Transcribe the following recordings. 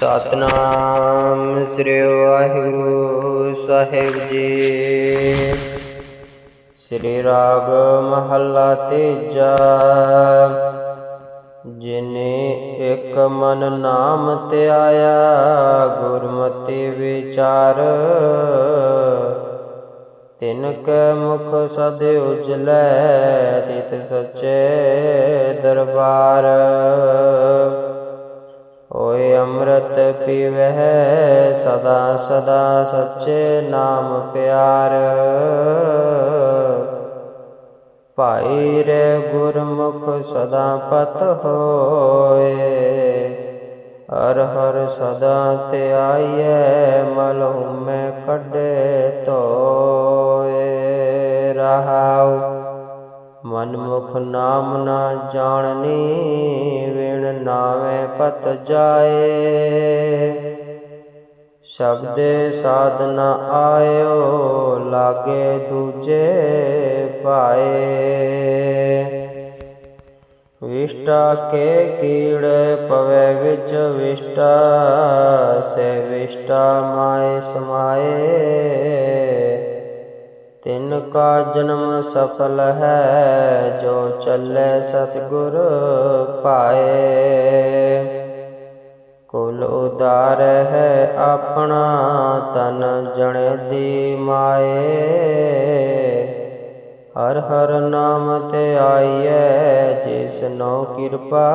ਸਤਨਾਮ ਸ੍ਰੀ ਵਾਹਿਗੁਰੂ ਸਾਹਿਬ ਜੀ। ਸ੍ਰੀ ਰਾਗ ਮਹੱਲਾ ਤੀਜਾ। ਜਿਨੇ ਇੱਕ ਮਨ ਨਾਮ ਧਿਆਇਆ, ਗੁਰਮਤਿ ਵਿਚਾਰ। ਤਿਨ ਕੈ ਮੁਖ ਸਦ ਉਜਲੈ, ਤਿਤ ਸੱਚੇ ਦਰਬਾਰ। ਓਏ ਅੰਮ੍ਰਿਤ ਪੀਵਹਿ ਸਦਾ ਸਦਾ ਸੱਚੇ ਨਾਮ ਪਿਆਰ। ਭਾਈ ਰੇ ਗੁਰਮੁਖ ਸਦਾ ਪਤ ਹੋਏ, ਹਰ ਹਰ ਸਦਾ ਧਿਆਈਐ ਮਲਹੁ ਮੈਂ ਕੱਢੇ ਧੋਏ। ਰਹਾਉ ਮਨਮੁਖ ਨਾਮ ਨਾ ਜਾਣਨੀ, ਵਿਣ ਨਾਵੇਂ ਪਤ ਜਾਏ। ਸ਼ਬਦੇ ਸਾਧਨਾ ਆਇਓ, ਲਾਗੇ ਦੂਜੇ ਪਾਏ ਵਿਸ਼ਟਾ ਕੇ ਕੀੜੇ ਪਵੇ ਵਿੱਚ ਵਿਸ਼ਟਾ, ਸੇ ਵਿਸ਼ਟਾ ਮਾਏ ਸਮਾਏ। ਤਿਨ ਕਾ ਜਨਮ ਸਫਲ ਹੈ, ਜੋ ਚੱਲੇ ਸਤਿਗੁਰ ਪਾਏ ਕੁਲ ਉਦਾਰ ਹੈ ਆਪਣਾ ਤਨ ਜਣੇ ਦੀ ਮਾਏ। ਹਰ ਹਰ ਨਾਮ ਤੇ ਆਈਐ, ਜਿਸ ਨੋ ਕਿਰਪਾ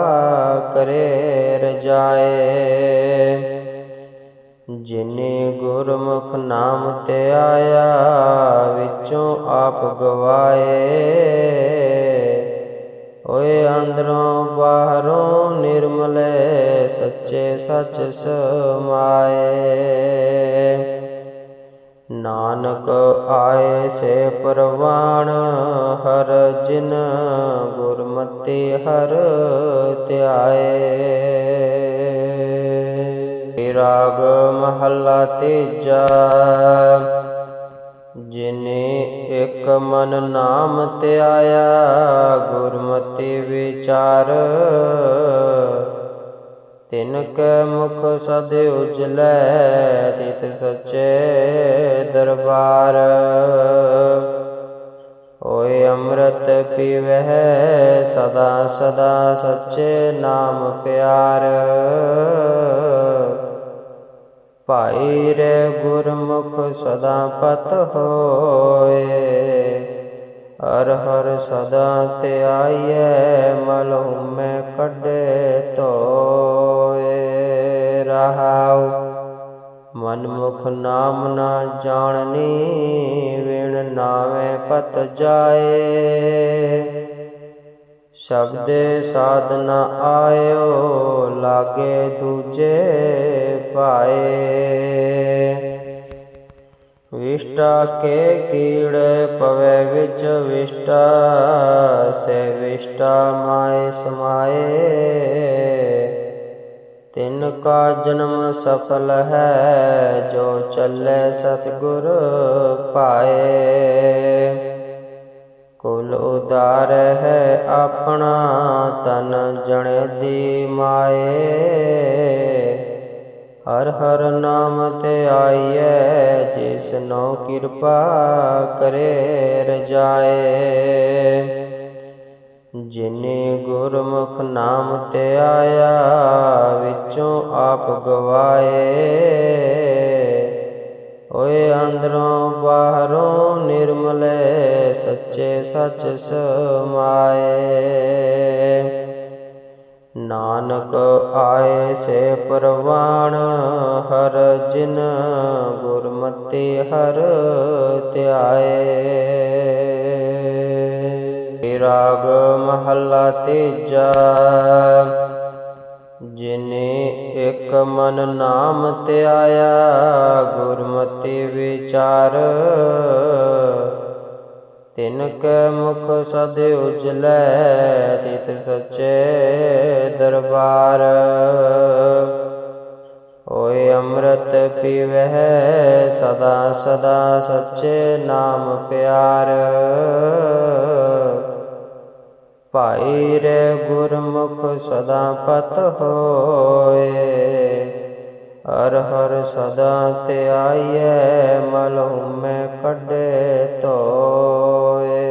ਕਰੇ ਰਜਾਏ। ਜਿਨੇ ਗੁਰਮੁਖ ਨਾਮ ਤੇ ਆਇਆ, ਵਿੱਚੋਂ ਆਪ ਗਵਾਏ। ਓਏ ਅੰਦਰੋਂ ਬਾਹਰੋਂ ਨਿਰਮਲੇ ਸੱਚੇ ਸੱਚ ਸਮਾਏ। ਨਾਨਕ ਆਏ ਸੇ ਪਰਵਾਣ, ਹਰ ਜਿਨ ਗੁਰਮਤਿ ਹਰ ਧਿਆਏ। ਰਾਗ ਮਹੱਲਾ ਤੀਜਾ। ਜਿਨੇ ਇੱਕ ਮਨ ਨਾਮ ਧਿਆਇਆ, ਗੁਰਮਤਿ ਵਿਚਾਰ। ਤਿਨ ਕੈ ਮੁਖ ਸਦ ਉਜਲੈ, ਤਿਤ ਸਚੇ ਦਰਬਾਰ। ਓਏ ਅੰਮ੍ਰਿਤ ਪੀਵਹਿ, ਸਦਾ ਸਦਾ ਸੱਚੇ ਨਾਮ ਪਿਆਰ। ਭਾਈ ਰੇ ਗੁਰਮੁਖ ਸਦਾ ਪਤ ਹੋਏ। ਹਰ ਹਰ ਸਦਾ ਧਿਆਈਐ ਮਲਹੁ ਮੈਂ ਕੱਢੇ ਧੋਏ। ਰਹਾਉ, ਮਨਮੁਖ ਨਾਮ ਨਾ ਜਾਣਨੀ, ਵਿਣ ਨਾਵੇਂ ਪਤ ਜਾਏ। ਸ਼ਬਦੇ ਸਾਧਨਾ ਆਇਓ, ਲਾਗੇ ਦੂਜੇ ਪਾਏ ਵਿਸ਼ਟਾ ਕੇ ਕੀੜੇ ਪਵੇ ਵਿੱਚ ਵਿਸ਼ਟਾ, ਸੇ ਵਿਸ਼ਟਾ ਮਾਏ ਸਮਾਏ। ਤਿਨ ਕਾ ਜਨਮ ਸਫਲ ਹੈ, ਜੋ ਚੱਲੇ ਸਤਿਗੁਰ ਪਾਏ ਕੁਲ ਉਦਾਰ ਹੈ ਆਪਣਾ ਤਨ ਜਣੇ ਦੀ ਮਾਏ। ਹਰ ਹਰ ਨਾਮ ਤੇ ਆਈਐ, ਜਿਸ ਨੋ ਕਿਰਪਾ ਕਰੇ ਰਜਾਏ। ਜਿਨੇ ਗੁਰਮੁਖ ਨਾਮ ਤੇ ਆਇਆ, ਵਿੱਚੋਂ ਆਪ ਗਵਾਏ। ਓਏ ਅੰਦਰੋਂ ਬਾਹਰੋਂ ਨਿਰਮਲੇ, ਸੱਚੇ ਸੱਚ ਸਮਾਏ। ਨਾਨਕ ਆਏ ਸੇ ਪਰਵਾਣ, ਹਰ ਜਿਨ ਗੁਰਮਤਿ ਹਰ ਧਿਆਏ। ਰਾਗ ਮਹੱਲਾ ਤੀਜਾ, ਜਿਨੇ ਇੱਕ ਮਨ ਨਾਮ ਧਿਆਇਆ, ਗੁਰਮਤਿ ਵਿਚਾਰ। ਤਿਨ ਕੈ ਮੁਖ ਸਦ ਉਜਲੈ, ਤਿਤ ਸਚੇ ਦਰਬਾਰ। ਓਏ ਅੰਮ੍ਰਿਤ ਪੀਵਹਿ ਸਦਾ ਸਦਾ ਸੱਚੇ ਨਾਮ ਪਿਆਰ। ਭਾਈ ਰੇ ਗੁਰਮੁਖ ਸਦਾ ਪਤ ਹੋਏ, ਹਰ ਹਰ ਸਦਾ ਧਿਆਈਐ ਮਲ ਮੈਂ ਕੱਢੇ ਧੋਏ।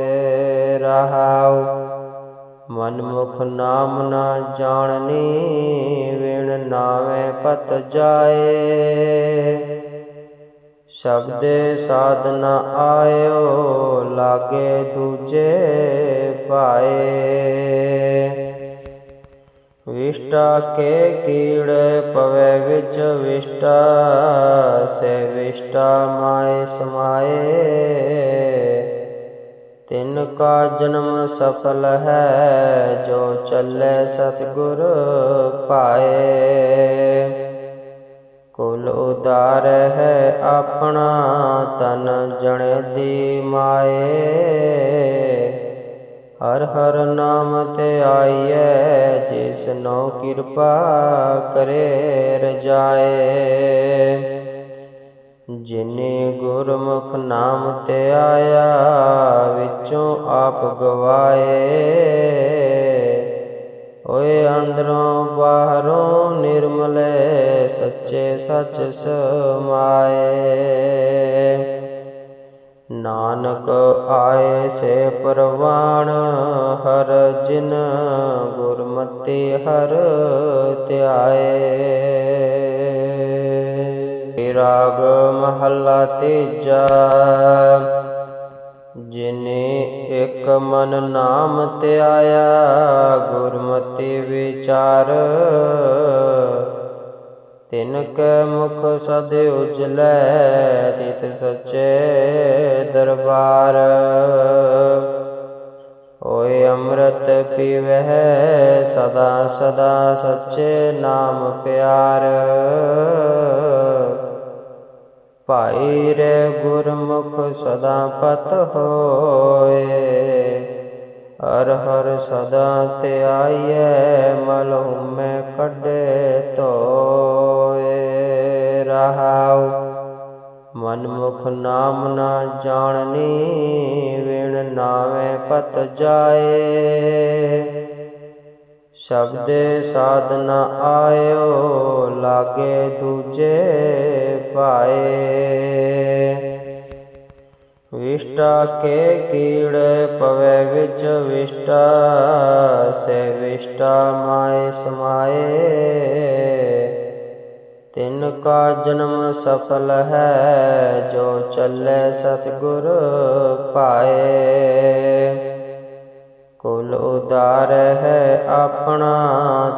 ਰਹਾਉ ਮਨਮੁਖ ਨਾਮ ਨਾ ਜਾਣਨੀ, ਵਿਣ ਨਾਵੇਂ ਪਤ ਜਾਏ। ਸ਼ਬਦੇ ਸਾਧਨਾ ਆਇਓ, ਲਾਗੇ ਦੂਜੇ ਪਾਏ ਵਿਸ਼ਟਾ ਕੇ ਕੀੜੇ ਪਵੇ ਵਿੱਚ ਵਿਸ਼ਟਾ, ਸੇ ਵਿਸ਼ਟਾ ਮਾਏ ਸਮਾਏ। ਤਿਨ ਕਾ ਜਨਮ ਸਫਲ ਹੈ, ਜੋ ਚੱਲੇ ਸਤਿਗੁਰ ਪਾਏ ਕੁਲ ਉਦਾਰ ਹੈ ਆਪਣਾ ਤਨ ਜਣੇ ਦੀ ਮਾਏ। ਹਰ ਹਰ ਨਾਮ ਤੇ ਆਈਐ, ਜਿਸ ਨੋ ਕਿਰਪਾ ਕਰੇ ਰਜਾਏ। ਜਿਨੇ ਗੁਰਮੁਖ ਨਾਮ ਤੇ ਆਇਆ, ਵਿੱਚੋਂ ਆਪ ਗਵਾਏ। ਓਏ ਅੰਦਰੋਂ ਬਾਹਰੋਂ ਨਿਰਮਲੇ ਸੱਚੇ ਸੱਚ ਸਮਾਏ। ਨਾਨਕ ਆਏ ਸੇ ਪਰਵਾਣ, ਹਰ ਜਿਨ ਗੁਰਮਤਿ ਹਰ ਧਿਆਏ। ਰਾਗ ਮਹੱਲਾ ਤੀਜਾ। ਜਿਨੇ ਇੱਕ ਮਨ ਨਾਮ ਧਿਆਇਆ, ਗੁਰਮਤਿ ਵਿਚਾਰ। ਤਿਨ ਕੈ ਮੁਖ ਸਦ ਉਜਲੈ, ਤਿਤ ਸਚੇ ਦਰਬਾਰ। ਓਏ ਅੰਮ੍ਰਿਤ ਪੀਵਹਿ, ਸਦਾ ਸਦਾ ਸੱਚੇ ਨਾਮ ਪਿਆਰ। ਭਾਈ ਰੇ ਗੁਰਮੁਖ ਸਦਾ ਪਤ ਹੋਏ। ਹਰ ਹਰ ਸਦਾ ਧਿਆਈਐ, ਮਲ ਹੁਮੈ ਕੱਢੇ ਧੋਏ। ਰਹਾਉ, ਮਨਮੁਖ ਨਾਮ ਨਾ ਜਾਣਨੀ, ਵਿਣ ਨਾਵੇਂ ਪਤ ਜਾਏ। ਸ਼ਬਦੇ ਸਾਧ ਆਇਓ ਲਾਗੇ ਦੂਜੇ ਪਾਏ। ਵਿਸ਼ਟਾ ਕੇ ਕੀੜੇ ਪਵੇ ਵਿੱਚ ਵਿਸ਼ਟਾ, ਸੇ ਵਿਸ਼ਟਾ ਮਾਏ ਸਮਾਏ। ਤਿਨ ਕਾ ਜਨਮ ਸਫਲ ਹੈ, ਜੋ ਚੱਲੇ ਸਤਿਗੁਰ ਪਾਏ। ਕੁਲ ਉਦਾਰ ਹੈ ਆਪਣਾ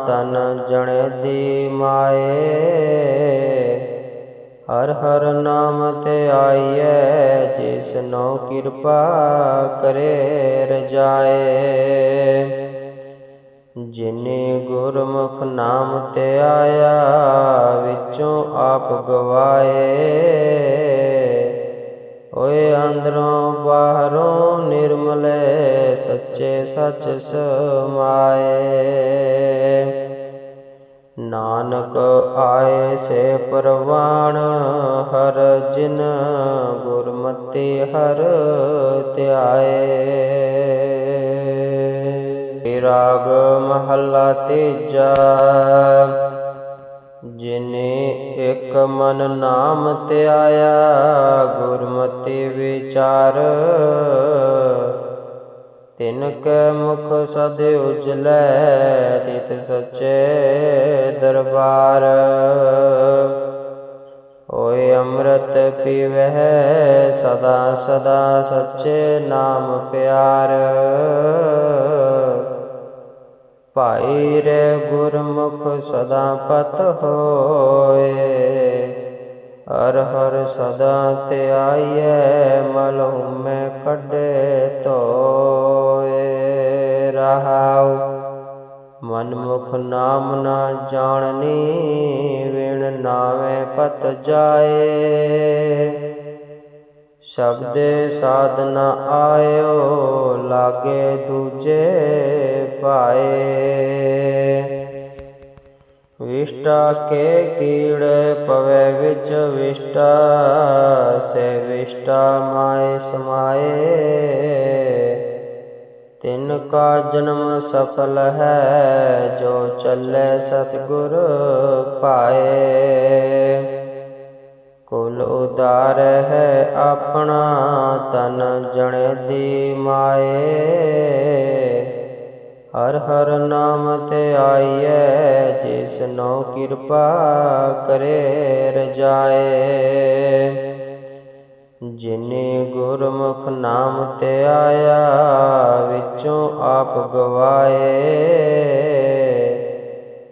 ਤਨ ਜਣੇ ਦੀ ਮਾਏ। ਹਰ ਹਰ ਨਾਮ ਤੇ ਆਈਐ ਜਿਸ ਨੋ ਕਿਰਪਾ ਕਰੇ ਰਜਾਏ। ਜਿਨੇ ਗੁਰਮੁਖ ਨਾਮ ਤੇ ਆਇਆ, ਵਿੱਚੋਂ ਆਪ ਗਵਾਏ। ਓਏ ਅੰਦਰੋਂ ਬਾਹਰੋਂ ਨਿਰਮਲੇ ਸੱਚੇ ਸੱਚ ਸਮਾਏ। ਨਾਨਕ ਆਏ ਸੇ ਪਰਵਾਣ, ਹਰ ਜਿਨ ਗੁਰਮਤਿ ਹਰ ਧਿਆਏ। ਰਾਗ ਮਹੱਲਾ ਤੀਜਾ ਜਿਨੇ ਇੱਕ ਮਨ ਨਾਮ ਧਿਆਇਆ ਗੁਰਮਤਿ ਵਿਚਾਰ। ਤਿਨ ਕੈ ਮੁਖ ਸਦ ਉਜਲੈ, ਤਿਤ ਸਚੇ ਦਰਬਾਰ। ਓਏ ਅੰਮ੍ਰਿਤ ਪੀਵਹਿ, ਸਦਾ ਸਦਾ ਸੱਚੇ ਨਾਮ ਪਿਆਰ। ਭਾਈ ਰੇ ਗੁਰਮੁਖ ਸਦਾ ਪਤ ਹੋਏ। ਹਰ ਹਰ ਸਦਾ ਤੇ ਧਿਆਈਐ ਮਲ ਹੁਮੈ ਕੱਢੇ ਧੋਏ। ਰਹਾਉ, ਮਨ ਮੁਖ ਨਾਮ ਨਾ ਜਾਣਨੀ, ਵਿਣ ਨਾਵੇਂ ਪਤ ਜਾਏ। ਸ਼ਬਦੇ ਸਾਧ ਆਇਓ, ਲਾਗੇ ਦੂਜੇ ਪਾਏ ਵਿਸ਼ਟਾ ਕੇ ਕੀੜੇ ਪਵੇ ਵਿੱਚ ਵਿਸ਼ਟਾ, ਸੇ ਵਿਸ਼ਟਾ ਮਾਏ ਸਮਾਏ। ਤਿਨ ਕਾ ਜਨਮ ਸਫਲ ਹੈ, ਜੋ ਚੱਲੇ ਸਤਿਗੁਰ ਪਾਏ ਉਦਾਰ ਹੈ ਆਪਣਾ ਤਨ ਜਣੇ ਦੀ ਮਾਏ। ਹਰ ਹਰ ਨਾਮ ਤੇ ਆਈਐ, ਜਿਸ ਨੋ ਕਿਰਪਾ ਕਰੇ ਰਜਾਏ। ਜਿਨੇ ਗੁਰਮੁਖ ਨਾਮ ਤੇ ਆਇਆ, ਵਿੱਚੋਂ ਆਪ ਗਵਾਏ।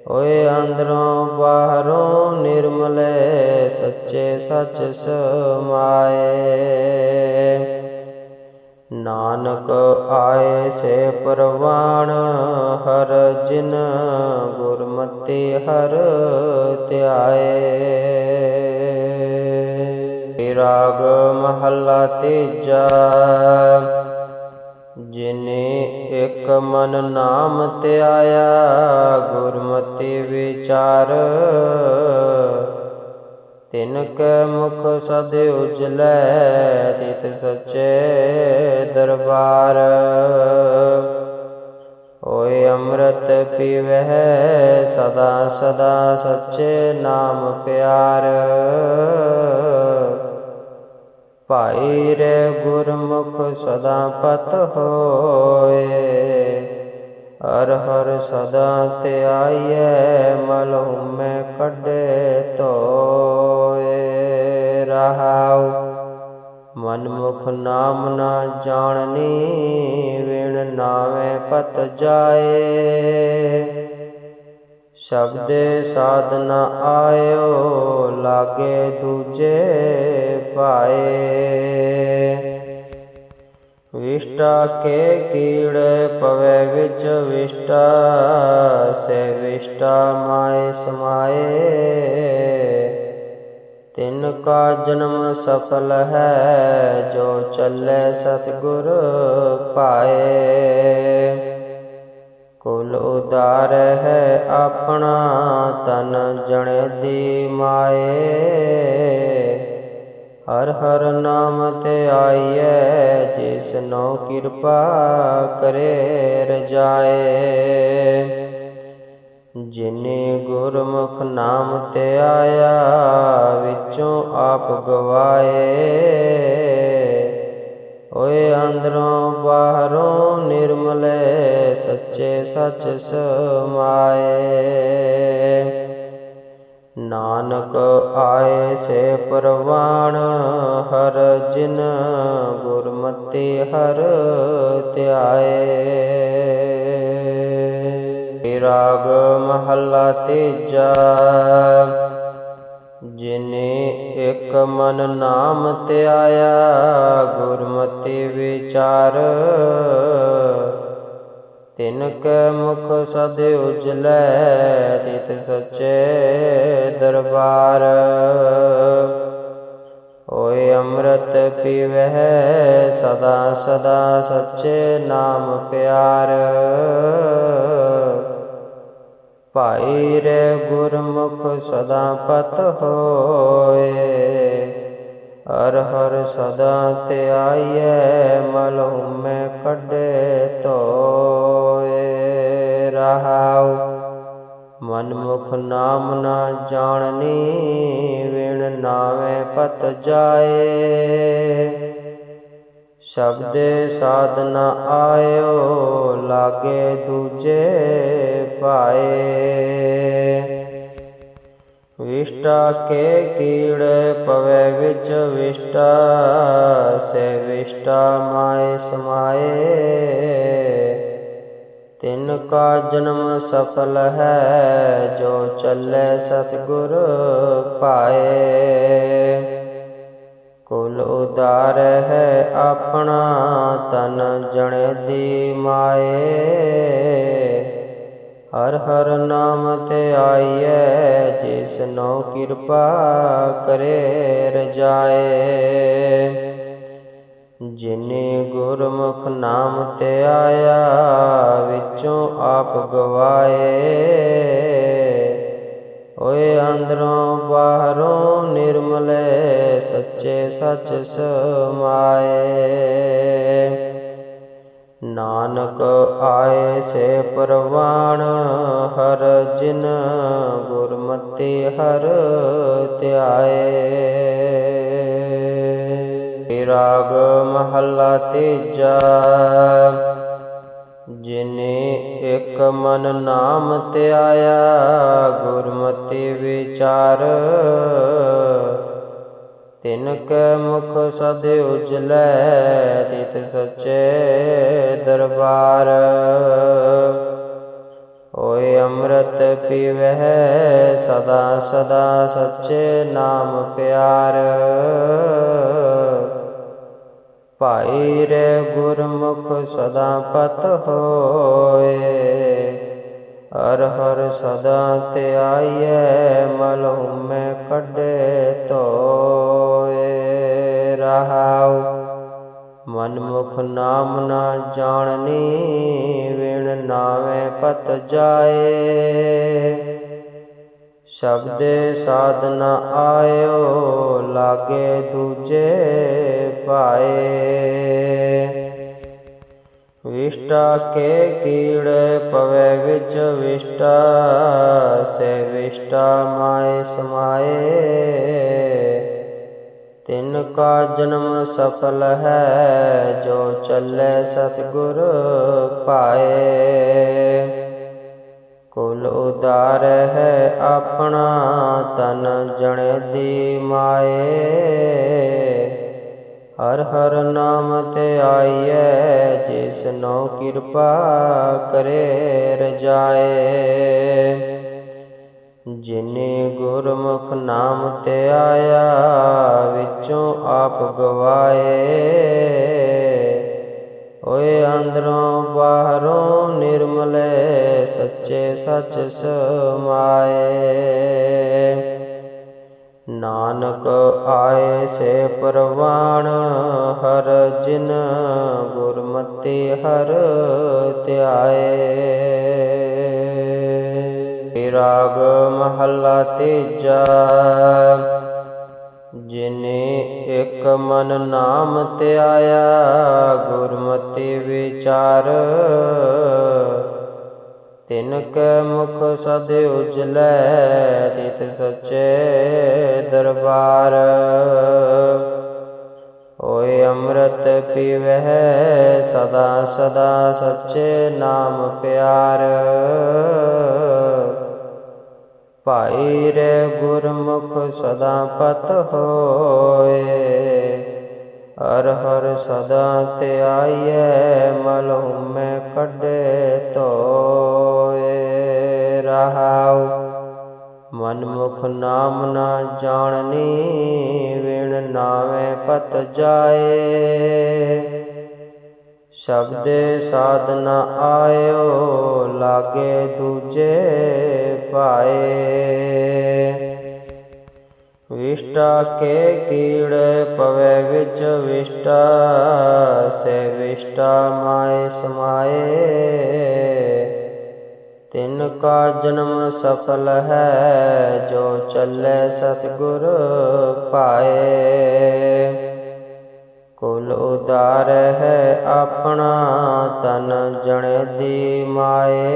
ਓਏ ਅੰਦਰੋਂ ਬਾਹਰੋਂ ਨਿਰਮਲੇ ਸੱਚੇ ਸੱਚ ਸਮਾਏ। ਨਾਨਕ ਆਏ ਸੇ ਪਰਵਾਣ, ਹਰ ਜਿਨ ਗੁਰਮਤਿ ਹਰ ਧਿਆਏ। ਰਾਗ ਮਹੱਲਾ ਤੀਜਾ ਜਿਨੇ ਇੱਕ ਮਨ ਨਾਮ ਧਿਆਇਆ, ਗੁਰਮਤਿ ਵਿਚਾਰ। ਤਿਨ ਕੈ ਮੁਖ ਸਦ ਉਜਲੈ, ਤਿਤ ਸਚੇ ਦਰਬਾਰ। ਓਏ ਅੰਮ੍ਰਿਤ ਪੀਵਹਿ, ਸਦਾ ਸਦਾ ਸੱਚੇ ਨਾਮ ਪਿਆਰ। ਭਾਈ ਰੇ ਗੁਰਮੁਖ ਸਦਾ ਪਤ ਹੋਏ। ਹਰ ਹਰ ਸਦਾ ਤੇ ਧਿਆਈਐ, ਮਲ ਹੁਮੈ ਕੱਢੇ ਧੋਏ। ਰਹਾਉ ਮਨ ਮੁਖ ਨਾਮ ਨਾ ਜਾਣਨੀ, ਵਿਣ ਨਾਵੇਂ ਪਤ ਜਾਏ। ਸ਼ਬਦੇ ਸਾਧਨਾ ਆਇਓ, ਲਾਗੇ ਦੂਜੇ ਪਾਏ ਵਿਸ਼ਟਾ ਕੇ ਕੀੜੇ ਪਵੇ ਵਿੱਚ ਵਿਸ਼ਟਾ, ਸੇ ਵਿਸ਼ਟਾ ਮਾਏ ਸਮਾਏ। ਤਿਨ ਕਾ ਜਨਮ ਸਫਲ ਹੈ, ਜੋ ਚੱਲੇ ਸਤਿਗੁਰ ਪਾਏ। ਕੁਲ ਉਦਾਰ ਹੈ ਆਪਣਾ, ਤਨ ਜਣੇ ਦੀ ਮਾਏ। ਹਰ ਹਰ ਨਾਮ ਤੇ ਆਈਐ, ਜਿਸ ਨੋ ਕਿਰਪਾ ਕਰੇ ਰਜਾਏ। ਜਿਨੇ ਗੁਰਮੁਖ ਨਾਮ ਤੇ ਆਇਆ, ਵਿੱਚੋਂ ਆਪ ਗਵਾਏ। ਓਏ ਅੰਦਰੋਂ ਬਾਹਰੋਂ ਨਿਰਮਲੇ, ਸੱਚੇ ਸੱਚ ਸਮਾਏ। ਨਾਨਕ ਆਏ ਸੇ ਪਰਵਾਣ, ਹਰ ਜਿਨ ਗੁਰਮਤਿ ਹਰ ਧਿਆਏ। ਰਾਗ ਮਹੱਲਾ ਤੀਜਾ, ਜਿਨੇ ਇੱਕ ਮਨ ਨਾਮ ਧਿਆਇਆ, ਗੁਰਮਤਿ ਵਿਚਾਰ ਤਿਨ ਕੈ ਮੁਖ ਸਦ ਉਜਲੈ, ਤਿਤ ਸਚੇ ਦਰਬਾਰ। ਓਏ ਅੰਮ੍ਰਿਤ ਪੀਵਹਿ, ਸਦਾ ਸਦਾ ਸੱਚੇ ਨਾਮ ਪਿਆਰ। ਭਾਈ ਰੇ ਗੁਰਮੁਖ ਸਦਾ ਪਤ ਹੋਏ, ਹਰ ਹਰ ਸਦਾ ਧਿਆਈਐ ਮਲ ਮੈਂ ਕੱਢੇ ਤੋ ਰਹਾਉ। ਮਨ ਮੁਖ ਨਾਮ ਨਾ ਜਾਣਨੀ, ਵਿਣ ਨਾਵੇਂ ਪਤ ਜਾਏ। ਸ਼ਬਦੇ ਸਾਧਨਾ ਆਇਓ, ਲਾਗੇ ਦੂਜੇ ਪਾਏ ਵਿਸ਼ਟਾ ਕੇ ਕੀੜੇ ਪਵੇ ਵਿੱਚ ਵਿਸ਼ਟਾ, ਸੇ ਵਿਸ਼ਟਾ ਮਾਏ ਸਮਾਏ। ਤਿਨ ਕਾ ਜਨਮ ਸਫਲ ਹੈ, ਜੋ ਚੱਲੇ ਸਤਿਗੁਰ ਪਾਏ ਕੁਲ ਉਦਾਰ ਹੈ ਆਪਣਾ ਤਨ ਜਣੇ ਦੀ ਮਾਏ। ਹਰ ਹਰ ਨਾਮ ਤੇ ਆਈਐ, ਜਿਸ ਨੋ ਕਿਰਪਾ ਕਰੇ ਰਜਾਏ। ਜਿਨੇ ਗੁਰਮੁਖ ਨਾਮ ਤੇ ਆਇਆ, ਵਿੱਚੋਂ ਆਪ ਗਵਾਏ। ਓਏ ਅੰਦਰੋਂ ਬਾਹਰੋਂ ਨਿਰਮਲੇ ਸੱਚੇ ਸੱਚ ਸਮਾਏ। ਨਾਨਕ ਆਏ ਸੇ ਪਰਵਾਣ, ਹਰ ਜਿਨ ਗੁਰਮਤਿ ਹਰ ਧਿਆਏ। ਰਾਗ ਮਹੱਲਾ ਤੀਜਾ। ਜਿਨੇ ਇੱਕ ਮਨ ਨਾਮ ਧਿਆਇਆ, ਗੁਰਮਤਿ ਵਿਚਾਰ। ਤਿਨ ਕੈ ਮੁਖ ਸਦ ਉਜਲੈ, ਤਿਤ ਸਚੇ ਦਰਬਾਰ। ਓਏ ਅੰਮ੍ਰਿਤ ਪੀਵਹਿ, ਸਦਾ ਸਦਾ ਸੱਚੇ ਨਾਮ ਪਿਆਰ। ਭਾਈ ਰੇ ਗੁਰਮੁਖ ਸਦਾ ਪਤ ਹੋਏ। ਹਰ ਹਰ ਸਦਾ ਧਿਆਈਐ, ਮਲ ਹੁਮੈ ਕੱਢੇ ਧੋਏ। ਰਹਾਉ, ਮਨਮੁਖ ਨਾਮ ਨਾ ਜਾਣਨੀ, ਵਿਣ ਨਾਵੇਂ ਪਤ ਜਾਏ। ਸ਼ਬਦੇ ਸਾਧਨਾ ਆਇਓ, ਲਾਗੇ ਦੂਜੇ ਪਾਏ ਵਿਸ਼ਟਾ ਕੇ ਕੀੜੇ ਪਵੇ ਵਿੱਚ ਵਿਸ਼ਟਾ, ਸੇ ਵਿਸ਼ਟਾ ਮਾਏ ਸਮਾਏ। ਤਿਨ ਕਾ ਜਨਮ ਸਫਲ ਹੈ, ਜੋ ਚੱਲੇ ਸਤਿਗੁਰ ਪਾਏ ਕੁਲ ਉਦਾਰ ਹੈ ਆਪਣਾ ਤਨ ਜਣੇ ਦੀ ਮਾਏ। ਹਰ ਹਰ ਨਾਮ ਤੇ ਆਈਐ, ਜਿਸ ਨੋ ਕਿਰਪਾ ਕਰੇ ਰਜਾਏ। ਜਿਨੇ ਗੁਰਮੁਖ ਨਾਮ ਤੇ ਆਇਆ, ਵਿੱਚੋਂ ਆਪ ਗਵਾਏ। ਓਏ ਅੰਦਰੋਂ ਬਾਹਰੋਂ ਨਿਰਮਲੇ, ਸੱਚੇ ਸੱਚ ਸਮਾਏ। ਨਾਨਕ ਆਏ ਸੇ ਪਰਵਾਣ, ਹਰ ਜਿਨ ਗੁਰਮਤਿ ਹਰ ਧਿਆਏ। ਰਾਗ ਮਹੱਲਾ ਤੀਜਾ, ਜਿਨੇ ਇੱਕ ਮਨ ਨਾਮ ਧਿਆਇਆ, ਗੁਰਮਤਿ ਵਿਚਾਰ ਤਿਨ ਕੈ ਮੁਖ ਸਦ ਉਜਲੈ, ਤਿਤ ਸਚੇ ਦਰਬਾਰ। ਓਏ ਅੰਮ੍ਰਿਤ ਪੀਵਹਿ, ਸਦਾ ਸਦਾ ਸੱਚੇ ਨਾਮ ਪਿਆਰ। ਭਾਈ ਰੇ ਗੁਰਮੁਖ ਸਦਾ ਪਤ ਹੋਏ ਹਰ ਹਰ ਸਦਾ ਧਿਆਈਐ, ਮਲ ਮੈਂ ਕੱਢੇ ਰਹਾਉ। ਮਨ ਮੁਖ ਨਾਮ ਨਾ ਜਾਣਨੀ, ਵਿਣ ਨਾਵੇਂ ਪਤ ਜਾਏ। ਸ਼ਬਦੇ ਸਾਧਨਾ ਆਇਓ, ਲਾਗੇ ਦੂਜੇ ਪਾਏ ਵਿਸ਼ਟਾ ਕੇ ਕੀੜੇ ਪਵੇ ਵਿੱਚ ਵਿਸ਼ਟਾ, ਸੇ ਵਿਸ਼ਟਾ ਮਾਏ ਸਮਾਏ। ਤਿਨ ਕਾ ਜਨਮ ਸਫਲ ਹੈ, ਜੋ ਚੱਲੇ ਸਤਿਗੁਰ ਪਾਏ ਕੁਲ ਉਦਾਰ ਹੈ ਆਪਣਾ ਤਨ ਜਣੇ ਦੀ ਮਾਏ।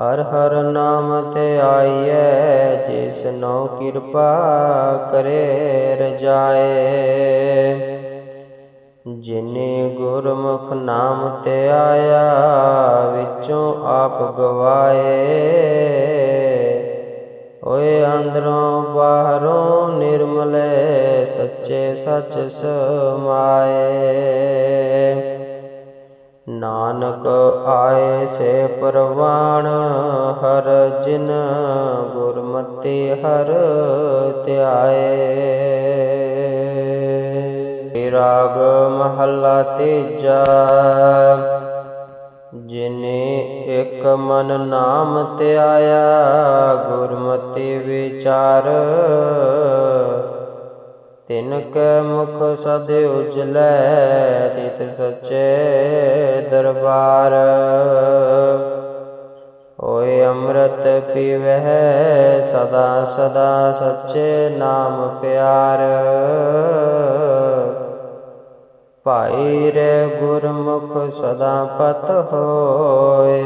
ਹਰ ਹਰ ਨਾਮ ਤੇ ਆਈਐ, ਜਿਸ ਨੋ ਕਿਰਪਾ ਕਰੇ ਰਜਾਏ। ਜਿਨੇ ਗੁਰਮੁਖ ਨਾਮ ਤੇ ਆਇਆ ਆਪ ਗਵਾਏ। ਓਏ ਅੰਦਰੋਂ ਬਾਹਰੋਂ ਨਿਰਮਲੇ ਸੱਚੇ ਸੱਚ ਸਮਾਏ। ਨਾਨਕ ਆਏ ਸੇ ਪਰਵਾਣ ਹਰ ਜਿਨ ਗੁਰਮਤਿ ਹਰ ਧਿਆਏ। ਰਾਗ ਮਹੱਲਾ ਤੀਜਾ ਜਿਨੇ ਇੱਕ ਮਨ ਨਾਮ ਧਿਆਇਆ, ਗੁਰਮਤਿ ਵਿਚਾਰ। ਤਿਨ ਕੈ ਮੁਖ ਸਦ ਉਜਲੈ, ਤਿਤ ਸਚੇ ਦਰਬਾਰ। ਓਏ ਅੰਮ੍ਰਿਤ ਪੀਵਹਿ, ਸਦਾ ਸਦਾ ਸੱਚੇ ਨਾਮ ਪਿਆਰ। ਭਾਈ ਰੇ ਗੁਰਮੁਖ ਸਦਾ ਪਤ ਹੋਏ।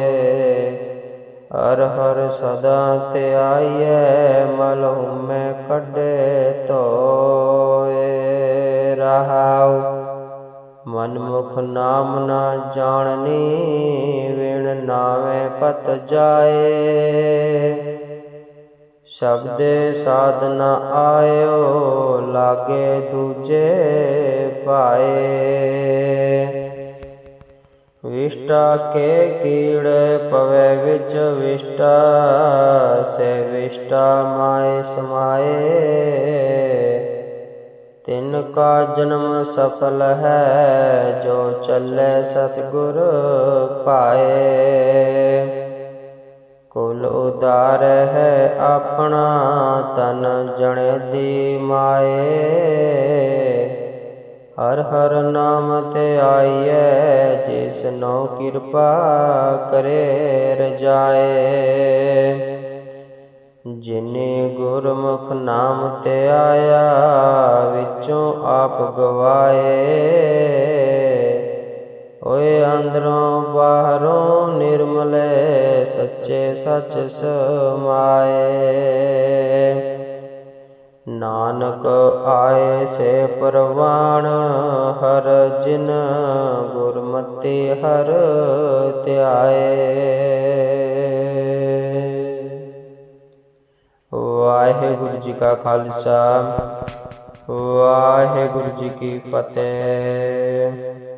ਹਰ ਹਰ ਸਦਾ ਤੇ ਆਈਏ ਆਈਐ ਮਲਹੁਮੈ ਕੱਢੇ ਤੋਏ ਰਹਾਉ ਮਨਮੁਖ ਨਾਮ ਨਾ ਜਾਣਨੀ, ਵਿਣ ਨਾਵੇਂ ਪਤ ਜਾਏ। ਸ਼ਬਦੇ ਸਾਧਨ ਆਇਓ, ਲਾਗੇ ਦੂਜੇ ਪਾਏ ਵਿਸ਼ਟਾ ਕੇ ਕੀੜੇ ਪਵੇ ਵਿੱਚ ਵਿਸ਼ਟਾ, ਸੇ ਵਿਸ਼ਟਾ ਮਾਏ ਸਮਾਏ। ਤਿਨ ਕਾ ਜਨਮ ਸਫਲ ਹੈ, ਜੋ ਚੱਲੇ ਸਤਿਗੁਰ ਪਾਏ ਕੁਲ ਉਦਾਰ ਹੈ ਆਪਣਾ ਤਨ ਜਣੇ ਦੀ ਮਾਏ। ਹਰ ਹਰ ਨਾਮ ਤੇ ਆਈਐ ਜਿਸ ਨੋ ਕਿਰਪਾ ਕਰੇ ਰਜਾਏ। ਜਿਨੇ ਗੁਰਮੁਖ ਨਾਮ ਤੇ ਆਇਆ, ਵਿੱਚੋਂ ਆਪ ਗਵਾਏ। ਓਏ ਅੰਦਰੋਂ ਬਾਹਰੋਂ ਨਿਰਮਲੇ ਸੱਚੇ ਸੱਚ ਸਮਾਏ। ਨਾਨਕ ਆਏ ਸੇ ਪਰਵਾਣ ਹਰ ਜਿਨ ਗੁਰਮਤਿ ਹਰ ਧਿਆਏ। ਵਾਹਿਗੁਰੂ ਜੀ ਕਾ ਖਾਲਸਾ, ਵਾਹਿਗੁਰੂ ਜੀ ਕੀ ਫਤਿਹ।